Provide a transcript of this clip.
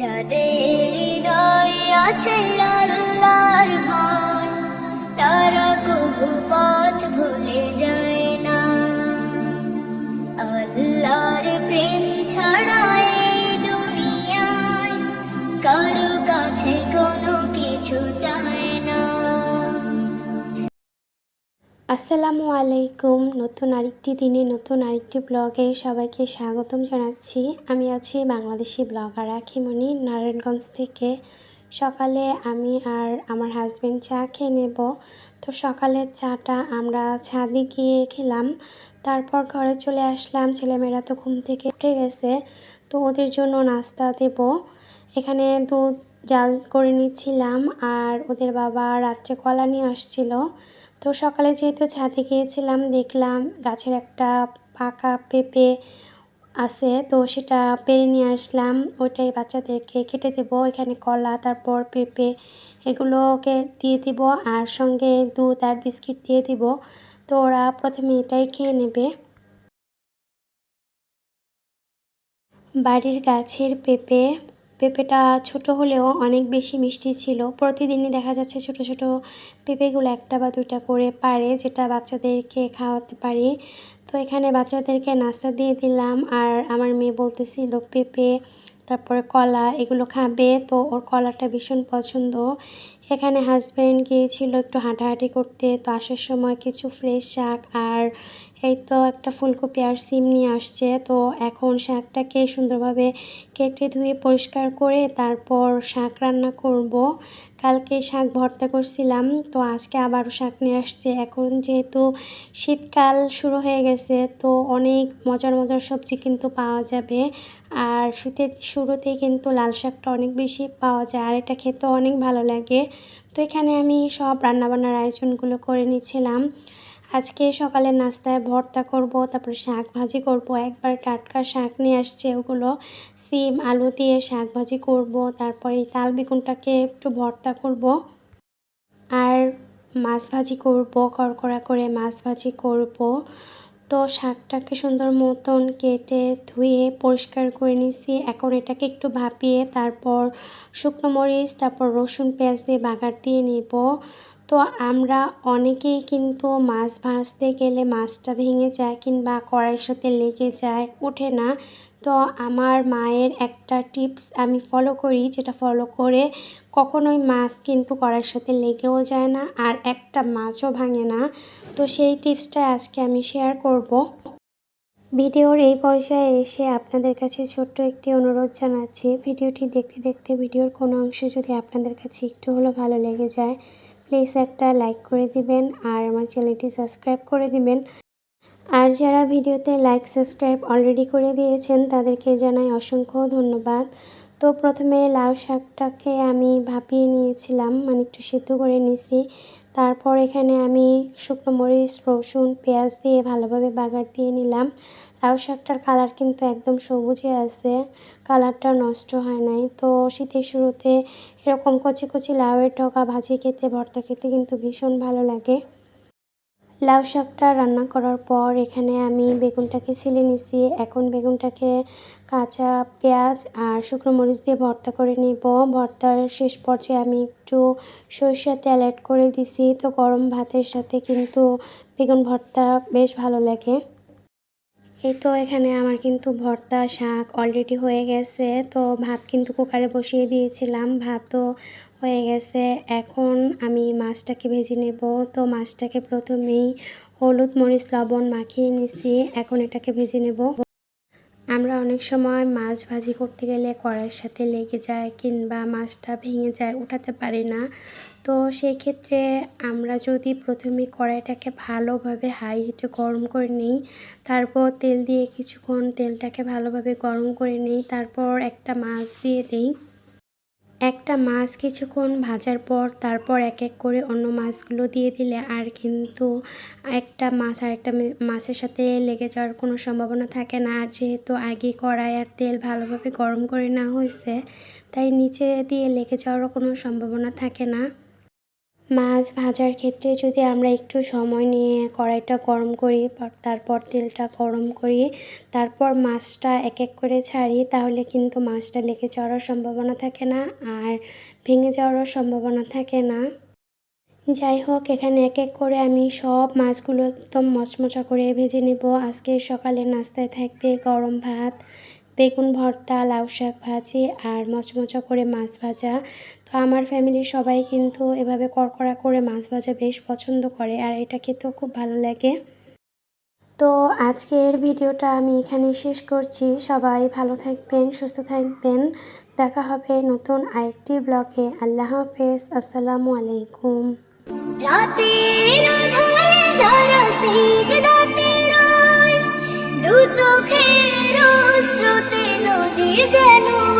যাদের হৃদয় আছে আল্লাহর ভয় তারা কবু পথ ভুলে যায় না। আল্লাহর প্রেম ছাড়ায় দুনিয়ায় কারও আসসালামু আলাইকুম। নতুন আরেকটি দিনে নতুন আরেকটি ব্লগে সবাইকে স্বাগতম জানাচ্ছি। আমি আছি বাংলাদেশি ব্লগার আখিমণি, নারায়ণগঞ্জ থেকে। সকালে আমি আর আমার হাজব্যান্ড চা খেয়ে নেব। তো সকালের চাটা আমরা ছাদে গিয়ে খেলাম। তারপর ঘরে চলে আসলাম। ছেলেমেয়েরা তো ঘুম থেকে উঠে গেছে। তো ওদের জন্য নাস্তা দেব। এখানে দুধ জাল করে নিচ্ছিলাম। আর ওদের বাবা রাত্রে কলা নিয়ে আসছিল। তো সকালে যেহেতু ছাদে গিয়েছিলাম, দেখলাম গাছের একটা পাকা পেঁপে আছে, তো সেটা পেরে নিয়ে আসলাম। ওইটাই বাচ্চাদেরকে কেটে দেবো, এখানে কলা, তারপর পেঁপে এগুলোকে দিয়ে দিব আর সঙ্গে দুধ আর বিস্কিট দিয়ে দিব। তো ওরা প্রথমে এটাই খেয়ে নেবে। বাড়ির গাছের পেঁপে পেঁপেটা ছোট হলেও অনেক বেশি মিষ্টি ছিল। প্রতিদিনই দেখা যাচ্ছে ছোট ছোট পেঁপেগুলো একটা বা দুইটা করে পারে, যেটা বাচ্চাদেরকে খাওয়াতে পারি। তো এখানে বাচ্চাদেরকে নাস্তা দিয়ে দিলাম। আর আমার মেয়ে বলতেছিল, পেঁপে, তারপরে কলা, এগুলো খাবে। তো ওর কলাটা ভীষণ পছন্দ। এখানে হাজব্যান্ড গিয়েছিল একটু হাঁটাহাঁটি করতে, তো আসার সময় কিছু ফ্রেশ শাক আর এই তো একটা ফুলকপি আর সিম নিয়ে আসছে। তো এখন শাকটাকে সুন্দরভাবে কেটে ধুয়ে পরিষ্কার করে তারপর শাক রান্না করব। কালকে শাক ভর্তা করছিলাম, তো আজকে আবারও শাক নিয়ে আসছে। এখন যেহেতু শীতকাল শুরু হয়ে গেছে, তো অনেক মজার মজার সবজি কিন্তু পাওয়া যাবে। আর শীতের শুরুতেই কিন্তু লাল শাকটা অনেক বেশি পাওয়া যায়, আর এটা খেতেও অনেক ভালো লাগে। তো এখানে আমি সব রান্নাবান্নার আয়োজনগুলো করে নিয়েছিলাম আজকে সকালে নাস্তায় ভর্তা করব, তারপরে শাক ভাজি করব, একবার টাটকা শাক নিয়ে আসছে ওগুলো, সিম, আলু দিয়ে শাক ভাজি করব, তারপরে তাল বেগুনটাকে একটু ভর্তা করব। আর মাছ ভাজি করব কড়কড়া করে মাছ ভাজি করব। তো শাকটাকে সুন্দর মতন কেটে ধুয়ে পরিষ্কার করে নিছি। এখন এটাকে একটু ভাপিয়ে তারপর শুকনো মরিচ, তারপর রসুন পেঁয়াজ দিয়ে বাগার দিয়ে নেব। তো আমরা অনেকেই কিন্তু মাছ ভাজতে গেলে মাছটা ভেঙে যায় কিংবা কড়াইয়ের সাথে লেগে যায়, ওঠে না। তো আমার মায়ের একটা টিপস আমি ফলো করি, যেটা ফলো করে কখনোই মাছ কিন্তু কড়াইয়ের সাথে লেগেও যায় না আর একটা মাছও ভাঙে না। তো সেই টিপসটা আজকে আমি শেয়ার করব। ভিডিওর এই পর্যায়ে এসে আপনাদের কাছে ছোট্ট একটি অনুরোধ জানাচ্ছি, ভিডিওটি দেখতে দেখতে ভিডিওর কোনো অংশ যদি আপনাদের কাছে একটু হলেও ভালো লেগে যায় প্লিজ একটা লাইক করে দিবেন আর আমার চ্যানেলটি সাবস্ক্রাইব করে দিবেন। আর যারা ভিডিওতে লাইক, সাবস্ক্রাইব অলরেডি করে দিয়েছেন, তাদেরকে জানাই অসংখ্য ধন্যবাদ। তো প্রথমে লাউ শাকটাকে আমি ভাপিয়ে নিয়েছিলাম মানে একটু সিদ্ধ করে নিয়েছি। তারপর এখানে আমি শুকনো মরিচ, রসুন, পেঁয়াজ দিয়ে ভালোভাবে বাগার দিয়ে নিলাম। লাউ শাকটার কালার কিন্তু একদম সবুজে আছে। কালারটা নষ্ট হয় নাই। তো শীতের শুরুতে এরকম কচি কচি লাউয়ের টকা ভাজি খেতে, ভর্তা খেতে কিন্তু ভীষণ ভালো লাগে। লাউ শাকটা রান্না করার পর এখানে আমি বেগুনটাকে ছিলে নিছি। এখন বেগুনটাকে কাঁচা পেঁয়াজ আর শুকনো মরিচ দিয়ে ভর্তা করে নিব। ভর্তার শেষ পর্যায়ে আমি একটু সরিষার তেল অ্যাড করে দিছি। তো গরম ভাতের সাথে কিন্তু বেগুন ভর্তা বেশ ভালো লাগে। এই তো এখানে আমার কিন্তু ভর্তা, শাক অলরেডি হয়ে গেছে। তো ভাত কিন্তু কুকারে বসিয়ে দিয়েছিলাম। ভাতও হয়ে গেছে। এখন আমি মাছটাকে ভেজে নেব। তো মাছটাকে প্রথমেই হলুদ মরিচ লবণ মাখিয়ে নিছি। এখন এটাকে ভেজে নেব। আমরা অনেক সময় মাছ ভাজি করতে গেলে কড়াইয়ের সাথে লেগে যায় কিংবা মাছটা ভেঙে যায়, উঠাতে পারি না। তো সেই ক্ষেত্রে আমরা যদি প্রথমে কড়াইটাকে ভালোভাবে হাই হিটে গরম করে নিই, তারপর তেল দিয়ে কিছুক্ষণ তেলটাকে ভালোভাবে গরম করে নিই, তারপর একটা মাছ দিয়ে দিই। একটা মাছ কিছুক্ষণ ভাজার পর তারপর এক এক করে অন্য মাছগুলো দিয়ে দিলে আর কিন্তু একটা মাছ আর একটা মাছের সাথে লেগে যাওয়ার কোনো সম্ভাবনা থাকে না। আর যেহেতু আগে কড়াই আর তেল ভালোভাবে গরম করে নেওয়া হয়েছে, তাই নিচে দিয়ে লেগে যাওয়ারও কোনো সম্ভাবনা থাকে না। মাছ ভাজার ক্ষেত্রে যদি আমরা একটু সময় নিয়ে কড়াইটা গরম করি, তারপর তেলটা গরম করি, তারপর মাছটা এক এক করে ছাড়ি, তাহলে কিন্তু মাছটা লেগে যাওয়ার সম্ভাবনা থাকে না আর ভেঙে যাওয়ারও সম্ভাবনা থাকে না। যাই হোক, এখানে এক এক করে আমি সব মাছগুলো একদম মচমচা করে ভেজে নেব। আজকে সকালে নাস্তায় থাকবে গরম ভাত। বেগুন ভর্তা, লাউ শাক ভাজি আর মচমচা করে মাছ ভাজা। তো আমার ফ্যামিলির সবাই কিন্তু এভাবে কড়কড়া করে মাছ ভাজা বেশ পছন্দ করে আর এটা খেতেও খুব ভালো লাগে। তো আজকের ভিডিওটা আমি এখানে শেষ করছি। সবাই ভালো থাকবেন, সুস্থ থাকবেন। দেখা হবে নতুন আরেকটি ব্লগে। আল্লাহ হাফেজ। আসসালামু আলাইকুম। রাতের 世界路。